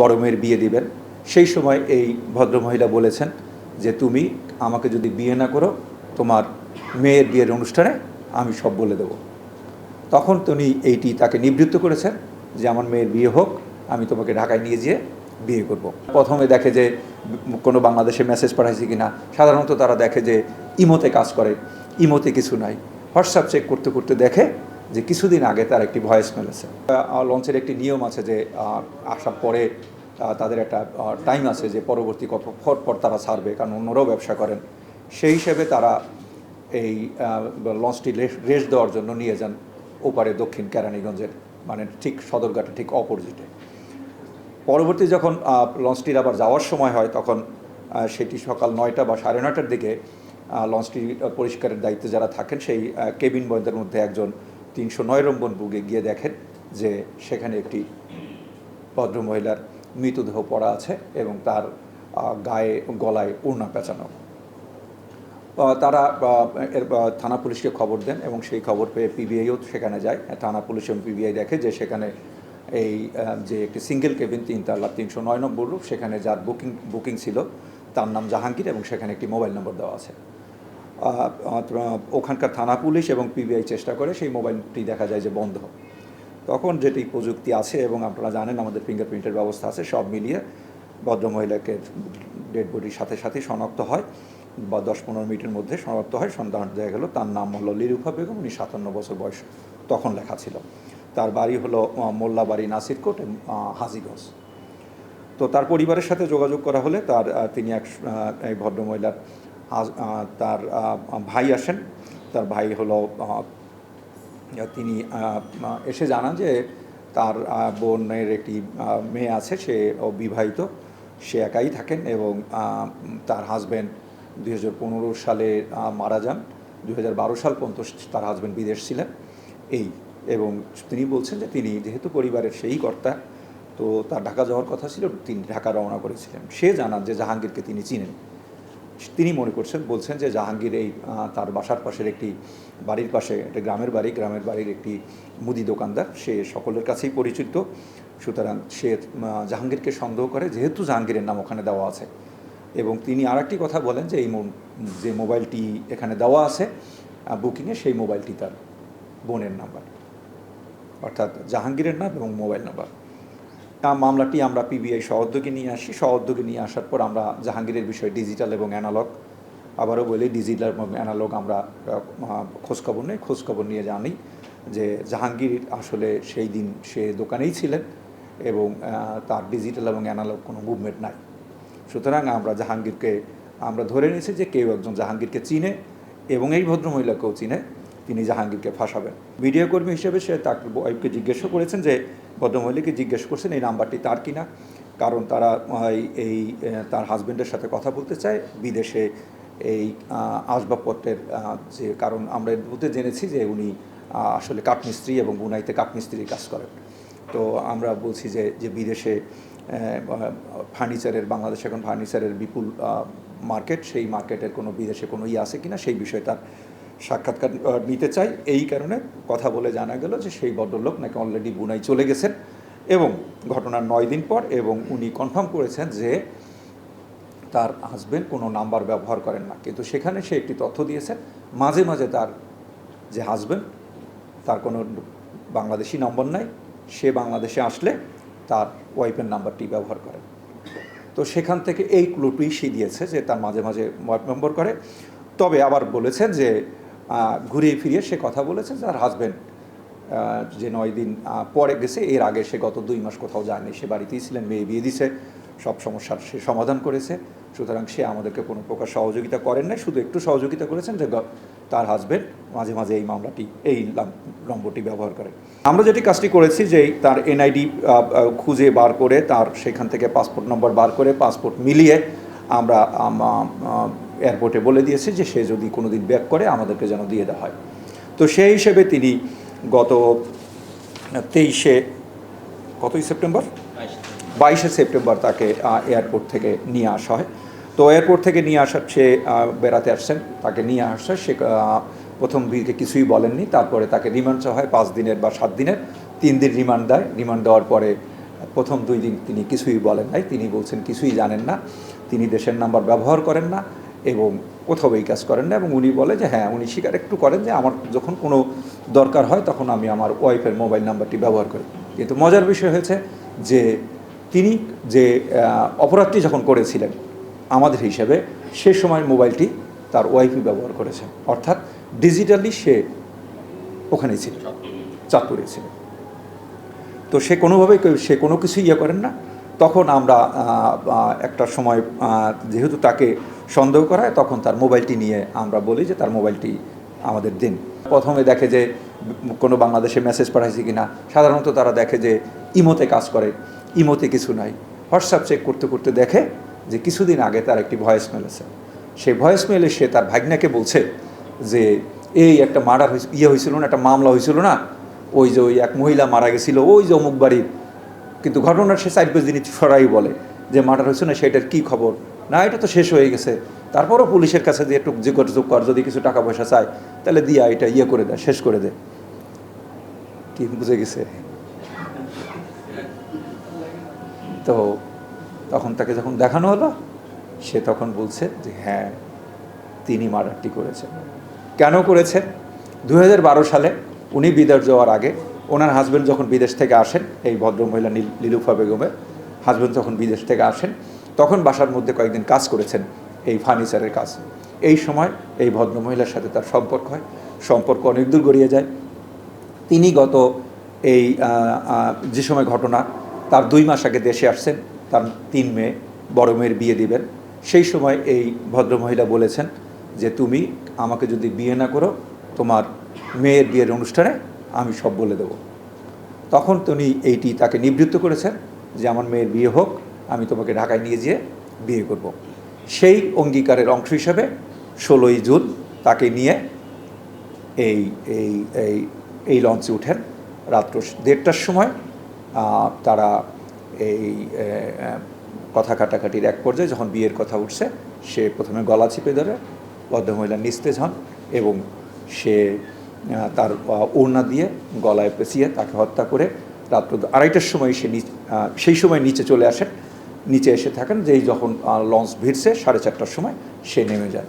বড় মেয়ের বিয়ে দিবেন। সেই সময় এই ভদ্রমহিলা বলেছেন যে, তুমি আমাকে যদি বিয়ে না করো, তোমার মেয়ের বিয়ের অনুষ্ঠানে আমি সব বলে দেবো। তখন তিনি এইটি তাকে নিবৃত্ত করেছেন যে, আমার মেয়ের বিয়ে হোক, আমি তোমাকে ঢাকায় নিয়ে যেয়ে বিয়ে করব। প্রথমে দেখে যে, কোনো বাংলাদেশে মেসেজ পাঠাইছে কি না সাধারণত তারা দেখে যে, ইমোতে কাজ করে, ইমোতে কিছু নাই। হোয়াটসঅ্যাপ চেক করতে করতে দেখে যে কিছুদিন আগে তার একটি ভয়েস মেলেছে। লঞ্চের একটি নিয়ম আছে যে আসার পরে তাদের একটা টাইম আছে যে পরবর্তী কত পর পর তারা ছাড়বে, কারণ অন্যরাও ব্যবসা করেন। সেই হিসেবে তারা এই লঞ্চটি রেস্ট দেওয়ার জন্য নিয়ে যান ওপারে দক্ষিণ কেরানীগঞ্জের মানে ঠিক সদরঘাটে ঠিক অপোজিটে। পরবর্তী যখন লঞ্চটির আবার যাওয়ার সময় হয়, তখন সেটি সকাল নয়টা বা সাড়ে নয়টার দিকে লঞ্চটি পরিষ্কারের দায়িত্বে যারা থাকেন, সেই কেবিন বয়দের মধ্যে একজন তিনশো নয় নম্বর বুকে গিয়ে দেখেন যে সেখানে একটি ভদ্রমহিলার মৃতদেহ পড়া আছে এবং তার গায়ে, গলায় ওড়না পেঁচানো। তারা এর থানা পুলিশকে খবর দেন এবং সেই খবর পেয়ে পিবিআইও সেখানে যায়। থানা পুলিশ এবং পিবিআই দেখে যে সেখানে এই যে একটি সিঙ্গেল কেবিন তিনতলা তিনশো নয় নম্বর রূপ সেখানে যার বুকিং বুকিং ছিল তার নাম জাহাঙ্গীর এবং সেখানে একটি মোবাইল নম্বর দেওয়া আছে। ওখানকার থানা পুলিশ এবং পিবিআই চেষ্টা করে সেই মোবাইলটি দেখা যায় যে বন্ধ। তখন যেটি প্রযুক্তি আছে এবং আপনারা জানেন আমাদের ফিঙ্গারপ্রিন্টের ব্যবস্থা আছে, সব মিলিয়ে ভদ্রমহিলাকে ডেড বডির সাথে সাথে শনাক্ত হয় বা দশ পনেরো মিনিটের মধ্যে শনাক্ত হয় সন্ধান দেখা গেল, তার নাম হলো লিরুফা বেগম উনি সাতান্ন বছর বয়স তখন লেখা ছিল। তার বাড়ি হলো মোল্লাবাড়ি নাসিরকোট হাজিগঞ্জ। তো তার পরিবারের সাথে যোগাযোগ করা হলে তার তিনি এক এই ভদ্রমহিলার তার ভাই আসেন। তার ভাই হলো তিনি এসে জানান যে তার বোনের একটি মেয়ে আছে, সে বিবাহিত সে একাই থাকেন এবং তার হাজব্যান্ড দুই হাজার পনেরো সালে মারা যান। দুই হাজার বারো সাল পর্যন্ত তার হাজব্যান্ড বিদেশ ছিলেন। এই, এবং তিনি বলছেন যে তিনি যেহেতু পরিবারের সেই কর্তা, তো তার ঢাকা যাওয়ার কথা ছিল, তিনি ঢাকা রওনা করেছিলেন। সে জানান যে জাহাঙ্গীরকে তিনি চিনেন। তিনি মনে করছেন, বলছেন যে জাহাঙ্গীর এই তার বাসার পাশের একটি বাড়ির পাশে, একটা গ্রামের বাড়ি, গ্রামের বাড়ির একটি মুদি দোকানদার। সে সকলের কাছেই পরিচিত। সুতরাং সে জাহাঙ্গীরকে সন্দেহ করে যেহেতু জাহাঙ্গীরের নাম ওখানে দেওয়া আছে। এবং তিনি আর একটি কথা বলেন যে এই যে মোবাইলটি এখানে দেওয়া আছে বুকিংয়ে সেই মোবাইলটি তার বোনের নাম্বার। অর্থাৎ জাহাঙ্গীরের নাম এবং মোবাইল নাম্বার। মামলাটি আমরা পিবিআই সহদ্যোগে নিয়ে আসি। সহদ্যোগে নিয়ে আসার পর আমরা জাহাঙ্গীরের বিষয়ে ডিজিটাল এবং অ্যানালগ আবারও বলি ডিজিটাল এবং অ্যানালগ আমরা খোঁজখবর নেই। খোঁজখবর নিয়ে জানি যে জাহাঙ্গীর আসলে সেই দিন সে দোকানেই ছিলেন এবং তার ডিজিটাল এবং অ্যানালগ কোনো মুভমেন্ট নাই। সুতরাং আমরা জাহাঙ্গীরকে, আমরা ধরে নিয়েছি যে কেউ একজন জাহাঙ্গীরকে চিনে এবং এই ভদ্রমহিলাকেও চিনে। তিনি জাহাঙ্গীরকে ফাঁসাবেন। মিডিয়া কর্মী হিসেবে সে তাকে ওয়াইফকে জিজ্ঞেসও করেছেন যে, ভদ্রমহিলাকে জিজ্ঞেস করছেন এই নাম্বারটি তার কিনা? কারণ তারা এই তার হাজব্যান্ডের সাথে কথা বলতে চায়। বিদেশে এই আসবাবপত্রের যে কারণ আমরা এর মধ্যে জেনেছি যে উনি আসলে কাঠমিস্ত্রি এবং বুনাইতে কাঠমিস্ত্রির কাজ করেন। তো আমরা বলছি যে যে বিদেশে ফার্নিচারের, বাংলাদেশে এখন ফার্নিচারের বিপুল মার্কেট। সেই মার্কেটের কোনো, বিদেশে কোনো ইয়ে আছে কিনা? সেই বিষয়ে তার সাক্ষাৎকার নিতে চাই। এই কারণে কথা বলে জানা গেল যে সেই ভদ্রলোক নাকি অলরেডি বুনাই চলে গেছেন এবং ঘটনার নয় দিন পর এবং উনি কনফার্ম করেছেন যে তার হাজবেন্ড কোনো নাম্বার ব্যবহার করেন না। কিন্তু সেখানে সে একটি তথ্য দিয়েছেন। মাঝে মাঝে তার যে হাজবেন্ড তার কোনো বাংলাদেশি নম্বর নাই। সে বাংলাদেশে আসলে তার ওয়াইফের নাম্বারটি ব্যবহার করে। তো সেখান থেকে এই ক্লুটি সে দিয়েছে যে তার মাঝে মাঝে ওয়াইফ নম্বর করে। তবে আবার বলেছেন যে ঘুরিয়ে ফিরিয়ে সে কথা বলেছে তার হাজবেন্ড যে নয় দিন পরে গেছে, এর আগে সে গত দুই মাস কোথাও যায়নি, সে বাড়িতেই ছিলেন, মেয়ে বিয়ে দিছে, সব সমস্যার সে সমাধান করেছে। সুতরাং সে আমাদেরকে কোনো প্রকার সহযোগিতা করেন নাই, শুধু একটু সহযোগিতা করেছেন যে তার হাজবেন্ড মাঝে মাঝে এই মামলাটি, এই নম্বরটি ব্যবহার করে। আমরা যেটি কাজটি করেছি যে তার এনআইডি খুঁজে বার করে তার সেখান থেকে পাসপোর্ট নম্বর বার করে পাসপোর্ট মিলিয়ে আমরা এয়ারপোর্টে বলে দিয়েছি যে সে যদি কোনো দিন ব্যাক করে, আমাদেরকে যেন দিয়ে দেওয়া হয়। তো সেই হিসেবে তিনি গত তেইশে, কতই সেপ্টেম্বর? বাইশে সেপ্টেম্বর তাকে এয়ারপোর্ট থেকে নিয়ে আসা হয়। তো এয়ারপোর্ট থেকে নিয়ে আসার, সে বেড়াতে আসছেন, তাকে নিয়ে আসছে সে প্রথম দিকে কিছুই বলেননি, তারপরে তাকে রিমান্ড চাওয়া হয়, পাঁচ দিনের বা সাত দিনের। তিন দিন রিমান্ড দেয়, রিমান্ড দেওয়ার পরে প্রথম দুই দিন তিনি কিছুই বলেন নাই, তিনি বলছেন কিছুই জানেন না। তিনি দেশের নাম্বার ব্যবহার করেন না এবং কোথাও এই কাজ করেন না এবং উনি বলে যে হ্যাঁ উনি স্বীকার একটু করেন যে, আমার যখন কোনো দরকার হয় তখন আমি আমার ওয়াইফের মোবাইল নাম্বারটি ব্যবহার করি। কিন্তু মজার বিষয় হয়েছে যে, তিনি যে অপরাধটি যখন করেছিলেন, আমাদের হিসাবে সে সময় মোবাইলটি তার ওয়াইফই ব্যবহার করেছে। অর্থাৎ ডিজিটালি সে ওখানেই ছিল, চাঁদপুরে ছিল। তো সে কোনোভাবেই সে কোনো কিছু ইয়ে করেন না। তখন আমরা একটা সময় যেহেতু তাকে সন্দেহ করা হয় তখন তার মোবাইলটি নিয়ে আমরা বলি যে তার মোবাইলটি আমাদের দিন। প্রথমে দেখে যে কোনো বাংলাদেশে মেসেজ পাঠাইছে কি না সাধারণত তারা দেখে যে ইমোতে কাজ করে, ইমোতে কিছু নাই। হোয়াটসঅ্যাপ চেক করতে করতে দেখে যে কিছুদিন আগে তার একটি ভয়েস মেল আছে। সেই ভয়েস মেলে সে তার ভাগ্নাকে বলছে যে, এই একটা মার্ডার হয়েছে ইয়ে হয়েছিল না, একটা মামলা হয়েছিল না, ওই যে ওই এক মহিলা মারা গেছিল, ওই যে অমুক বাড়ির কিন্তু ঘটনার সে পাঁচ দিন ছড়াই বলে যে মার্ডার হয়েছে না, সেটার কী খবর? না, এটা তো শেষ হয়ে গেছে। তারপরও পুলিশের কাছে যে একটু যোগাযোগ কর, যদি কিছু টাকা পয়সা চায়, তাহলে দিয়া এটা ইয়ে করে দেয় শেষ করে দে। কি বুঝে গেছে? তো তখন তাকে যখন দেখানো হলো, সে তখন বলছে যে হ্যাঁ তিনি মার্ডারটি করেছেন। কেন করেছেন? দু হাজার বারো সালে উনি বিদার যাওয়ার আগে ওনার হাজব্যান্ড যখন বিদেশ থেকে আসেন, এই ভদ্রমহিলা লিলুফা বেগমের হাজব্যান্ড যখন বিদেশ থেকে আসেন, তখন বাসার মধ্যে কয়েকদিন কাজ করেছেন এই ফার্নিচারের কাজ। এই সময় এই ভদ্রমহিলার সাথে তার সম্পর্ক হয়। সম্পর্ক অনেক দূর গড়িয়ে যায়। তিনি গত এই যে সময় ঘটনা, তার দুই মাস আগে দেশে আসছেন। তার তিন মেয়ে, বড় মেয়ের বিয়ে দিবেন। সেই সময় এই ভদ্রমহিলা বলেছেন যে, তুমি আমাকে যদি বিয়ে না করো, তোমার মেয়ের বিয়ের অনুষ্ঠানে আমি সব বলে দেবো তখন তিনি এইটি তাকে নিবৃত্ত করেছেন যে, আমার মেয়ের বিয়ে হোক, আমি তোমাকে ঢাকায় নিয়ে যেয়ে বিয়ে করব। সেই অঙ্গীকারের অংশ হিসাবে ষোলোই জুন তাকে নিয়ে এই এই এই এই লঞ্চে উঠেন রাত্র দেড়টার সময় তারা এই কথা কাটাকাটির এক পর্যায়ে যখন বিয়ের কথা উঠছে, সে প্রথমে গলা চিপে ধরে ভদ্রমহিলা নিস্তেজ হন এবং সে তার ওড়না দিয়ে গলায় পেঁচিয়ে তাকে হত্যা করে রাত্র আড়াইটার সময় সে সেই সময় নিচে চলে আসেন। নিচে এসে থাকেন, যেই যখন লঞ্চ ভিড়ছে সাড়ে চারটার সময় সে নেমে যায়।